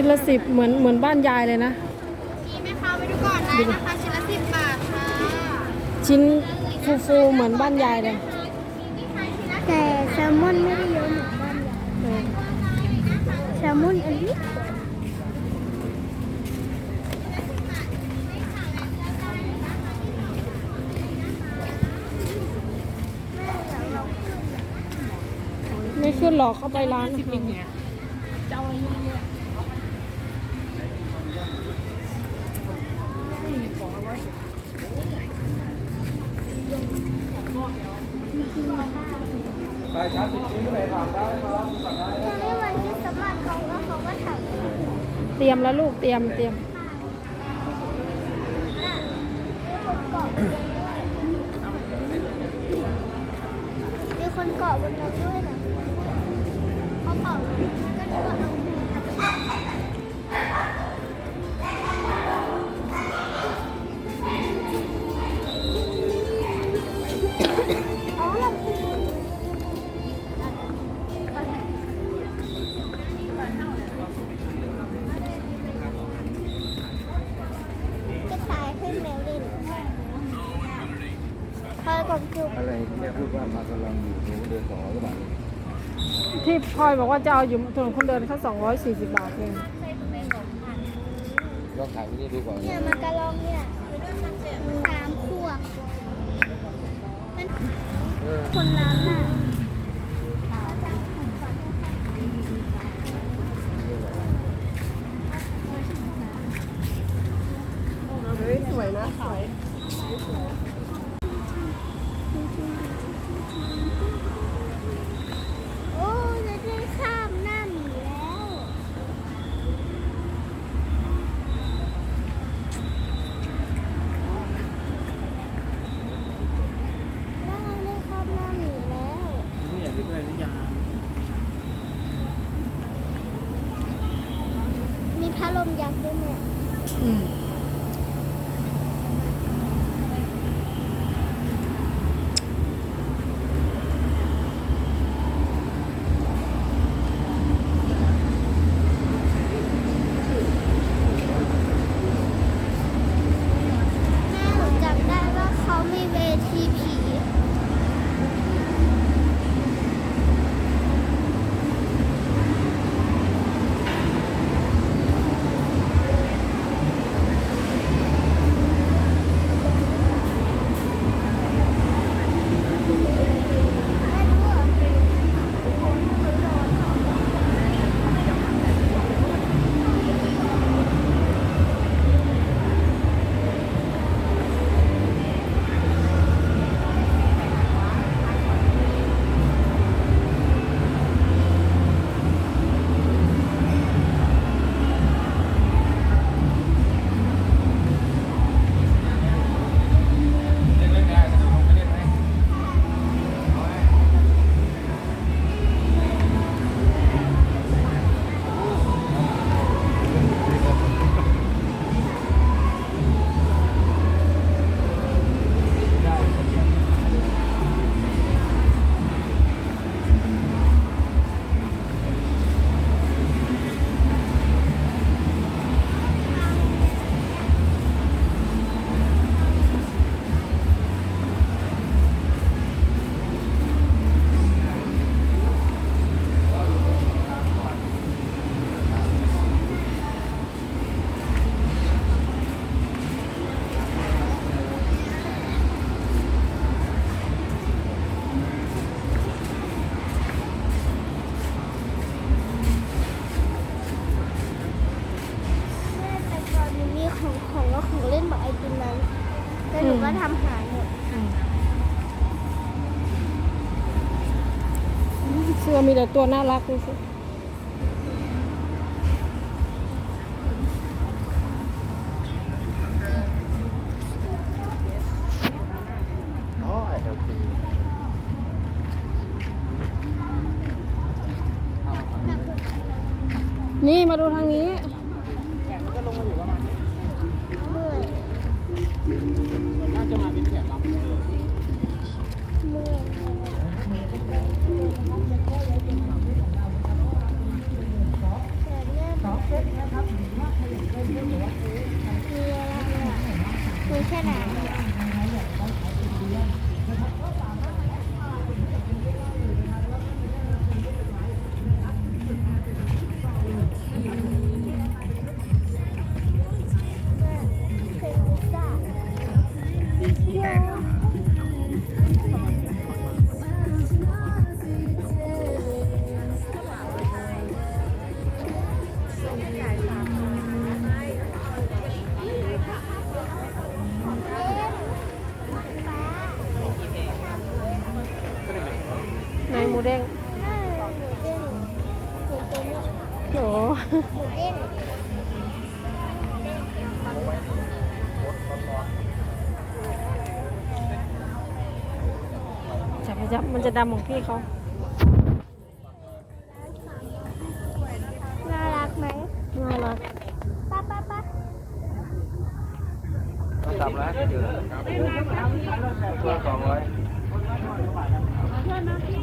ชิ้นละสิบเหมือนเหมือนบ้านยายเลยนะมีไหมคะไปดูก่อนได้นะคะชิ้นละสิบบาทค่ะชิ้นฟูฟูๆเหมือนบ้านยายเลย แต่แซลมอนไม่ได้เยอะเหมือนบ้านยายเออแซลมอนอันนี้ไม่ขึ้นหรอกเข้าไปร้านอาหา รใครช้าสิบชิ้นเมื่อไหร่ถามได้ครับสั่งได้ตอนนี้วันที่สมัครเขาแล้วเขาก็ถามเตรียมแล้วลูกเตรียมเตรียม มีคนเกาะบนรถด้วยนะ ที่พลอยบอกว่าจะเอาอยู่ถนนคนเดินแค่สองร้อยสี่สิบบาทเองลองถ่ายที่นี่ดูก่อนเนี่ยมากระลองเนี่ยสามขวบมันเออคนนั้นน่ะ ของของแล้วของเล่นแบบไอติมนั้นแล้วหนูก็ทำหายหมดเสื้อมีแต่ตัวน่ารักดูสิ อ๋อไอเอลที นี่มาดูทางนี้ เมื่อย น่าจะมาเป็นแขกรับ เมื่อย มีแค่ไห นเป็ เด้งโอ้จับไปจับมันจะดำของพี่เขารักไหม น่ารัก ป้าป้าป้า สามร้อยตัวสองร้อย ที่อื่นขายสี่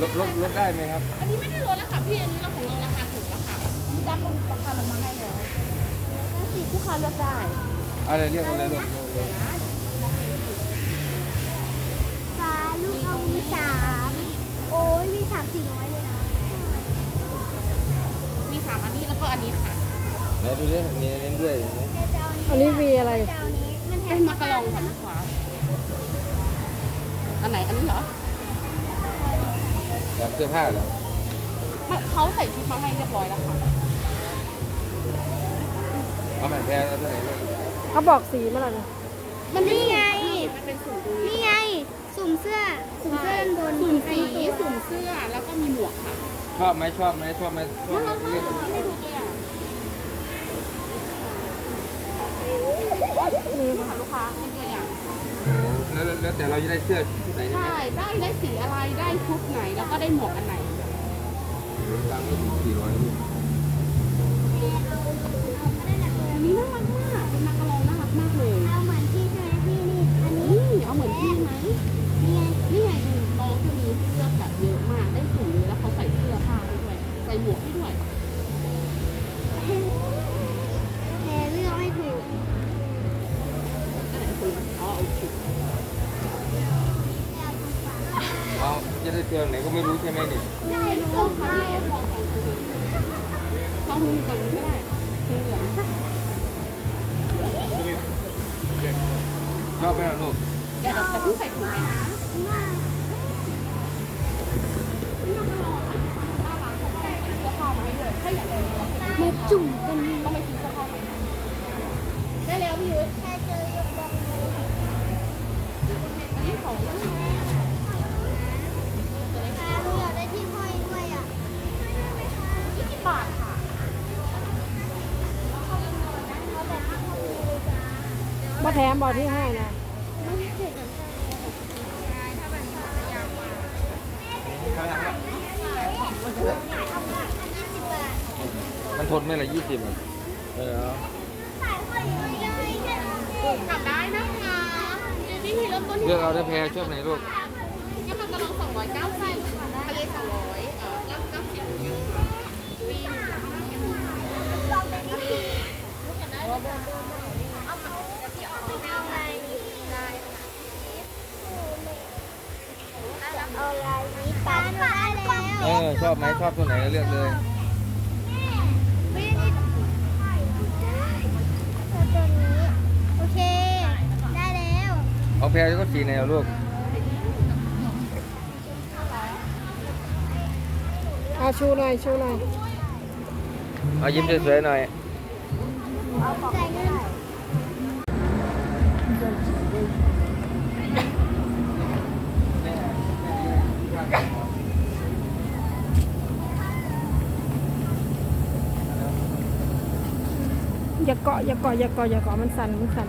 ลดลดลดได้ไหมครับ อันนี้ไม่ได้ลดแล้วค่ะพี่ อันนี้เราของเราราคาถูกแล้วค่ะมีด้านบนราคาลงมาให้แล้วสีลูกค้าเลือกได้อะไรเรียกอะไรลูกปลาลูกเอามีสามโอ้ยมีสามสี่ร้อยเลยนะ มีสามอันนี้แล้วก็อันนี้ค่ะไหนดูดิมีเน้นด้วยไหมอันนี้วีอะไรเจ้านี้มันแถเป็มนมากระลองค่ะลูกค้าอันไหนอันนี้เหรอ แบบเสื้อผ้าเหรอเขาใส่ชุดมาให้เรียบร้อยแล้วค่ะเอาแผ่นแพ้แล้วเท่าไหร่ลูกเขาบอกสีมาแล้วนะมันไม่นี่ไง มันเป็นสุ่มตรงนี้นี่ไง สุ่มเสื้อ สุ่มเสื้อด้านบนสุ่มสีสุ่มเสื้อแล้วก็มีหมวกค่ะชอบไหมชอบไหมชอบไหมชอบไหมเรียกให้ดูตัวอย่างนี่ค่ะลูกค้าให้ตัวอย่าง แล้วแล้วแล้วแต่เราจะได้เสื้อชุดไหนใช่ไหมใช่ได้ได้สีอะไรได้ชุดไหนแล้วก็ได้หมวกอันไหน ตังค์นี่สี่ร้อยลูกอันนี้น่ารักมากเป็นมากระลองน่ารักมากเลยเอาเหมือนที่ใช่ไหมพี่นี่ อันนี้ นี่เอาเหมือนพี่ไหมนี่ไงนี่ไง จะได้เสื้อไหนก็ไม่รู้ใช่ไหมนี่ได้รู้ลองค่ะค่ะพี่เอฟลองของคุณลองหุ้นก่อนก็ได้เหลืองชอบไหมล่ะลูก ถมบ่ที่ให้นะไม่เผ็ดหรอกมันทนไหมล่ะยี่สิบอะเออเอากลับได้นะคะวิธีเริ่มต้นที่เลือกเอาได้แพรชอบไหนลูกก็มันกำลังสองร้อยเก้าสิบทะเลสองร้อยเออเก้าเก้าสิบวี เอาลายนี้ไปได้แล้ว เออชอบไหมชอบตัวไหนก็เลือกเลย ไม่ได้เอาตัวนี้ โอเค ได้แล้ว เอาแพรก็สีไหนเอาลูกเอาชูหน่อยชูหน่อยเอายิ้มสวยๆหน่อยจ่ายเงินาะอย่าเกาะอย่าเกาะอย่าเกาะมันสั่นมันสั่น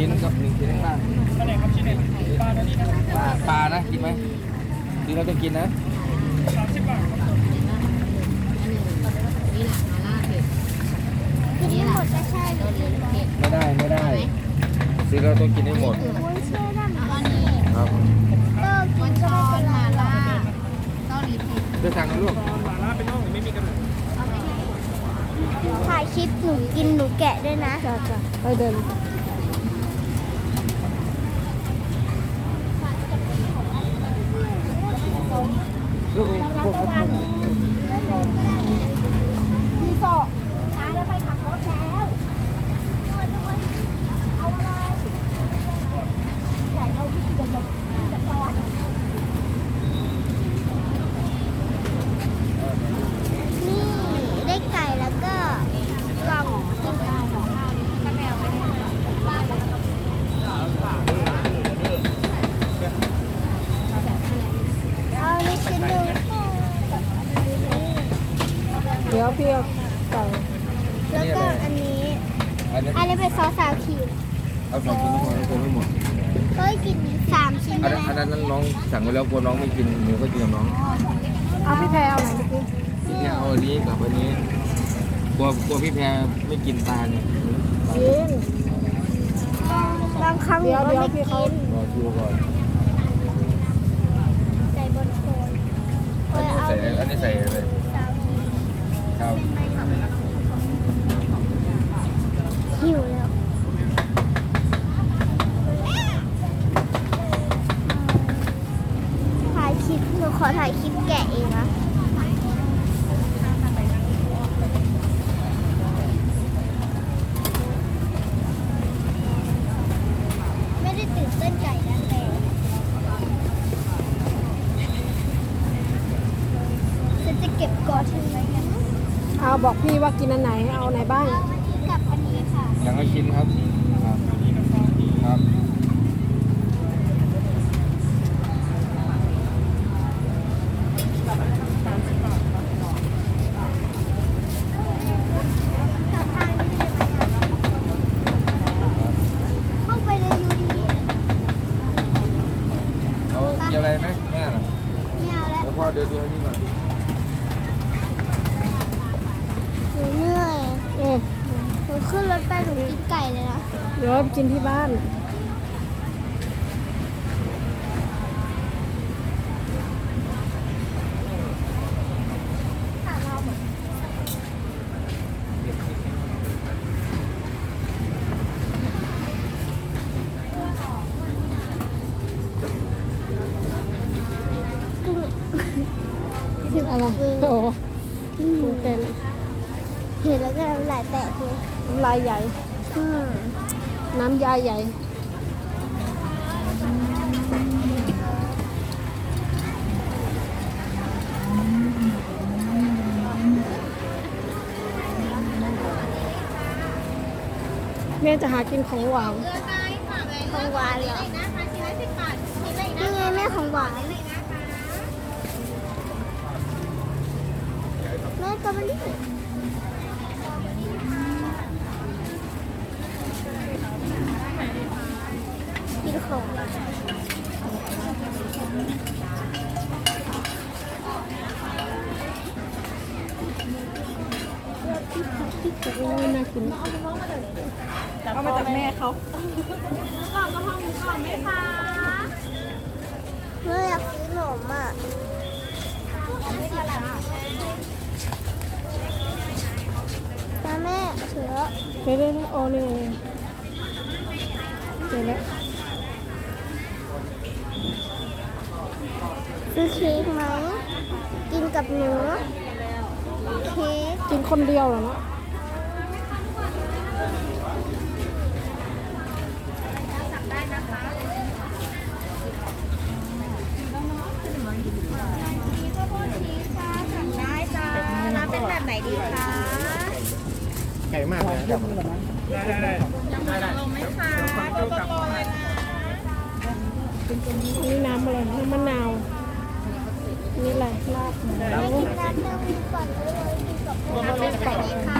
ชิ้นกับหนึ่งชิ้นข้างล่างชิ้นไหนปลานะนี่นะปลาปลานะกินไหมซื้อาล้วจะกินนะสามสิบบาทไม่ได้ไม่ได้ซื้อเราต้องกินให้หมดวุ้นเส้มันนี่ครับวุ้ชอนมาล่าเกาหลีเผ็ดจะสั่งลูกมาล่าเป็นน้องไม่มีกระดูกถ่ายคลิปหนูกินหนูแกะด้วยนะจ้ะจ้ะไปเดิน พวก มีโซ่ช้าแล้วไปขับรถแล้วเอาอะไรใหญ่เอาที่จะจะจะจอดนี่ได้ไก่แล้วก็กล่องกินข้าวของข้าวนี่ก็แมวไปบ้านเอานี่ชิ้นหนึ่ง เดี๋ยวพี่เอาไก่ แล้วก็อันนี้ อันนี้ อันนี้เป็นซอสซาวครีม เอาสองชิ้นพอแล้วกลัวไม่หมด ก็กินสามชิ้น อัน ได้ นั้น ไหม อันนั้นน้องสั่งไว้แล้วกลัวน้องไม่กินหนูก็กินกับน้อง เอาพี่แพรเอาไหนเมื่อกี้ เนี่ย เอาอันนี้กับอันนี้กลัวกลัวพี่แพรไม่กินตาเนี่ยกินบางครั้งหนูเดี๋ยวก็เดี๋ยวไม่พี่กิเขานรอคิวก่อนใส่บนโคนเออันอนี้เอาใส่อันนี้ใส่เลยซาวครีมครับหิวแล้วถ่ายคลิปหนูขอถ่ายคลิปแกะเองนะไม่ได้ตื่น เต้นไก่นั่นเลยฉันจะเก็บกอดทิ้งไว้กันเอาบอกพี่ว่ากินอันไหน เอาไหนบ้างเอาอันนี้กับอันนี้ค่ะอย่างละชิ้นครับครับครับ กับทางนี้ได้ไหมอะเข้าไปเลยยูดี เอาเกี่ยวอะไรไหมแม่น่ะ ไม่เอาแล้ว เดี๋ยวพ่อเดินดูให้นี่ก่อน หนูเหนื่อย เออ ห นูขึ้นรถไปหนูกินไก่เลยนะ เดี๋ยวไปกินที่บ้าน แม่จะหากินของหวานของหวานเหรอนี่ไงแม่ของหวานแม่ก็มาดิกินของหวานโอ้ยน่ากิน เอามาจากแม่เขาแม่อยากซื้อขนมอะมาแม่เสือเดี๋ยวเดี๋ยวโอ้นี่ไงเจอแล้วซื้อเค้กไหม กินกับหนูเค้กกินคนเดียวเหรอเนาะ ได้จ้าน้ำเป็นแบบไหนดีคะ ไก่มากเลยครับนี่น้ำอะไรน้ำมะนาว นี่อะไรลาบแล้วน้ำเต้าหู้ก่อนเลยกินกับน้ำเป็นแบบนี้ค่ะ